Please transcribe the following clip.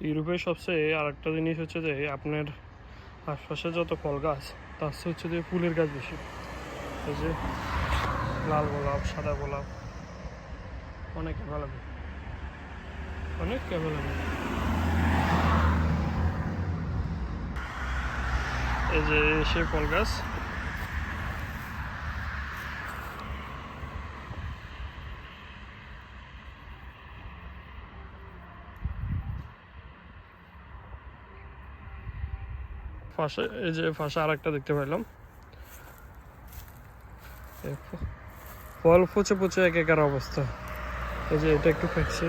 ইউরোপের সবচেয়ে আরেকটা জিনিস হচ্ছে যে আপনার আশপাশে যত ফল গাছ, তার হচ্ছে যে ফুলের গাছ বেশি। এই যে লাল গোলাপ, সাদা গোলাপ, অনেক অ্যাভেলেবেল অনেক অ্যাভেলেবেল এই যে সে ফল গাছ পাশে এই যে পাশে আরেকটা দেখতে পাইলাম। ফল পচে পচে এক একার অবস্থা। এই যে এটা একটু ফেকছে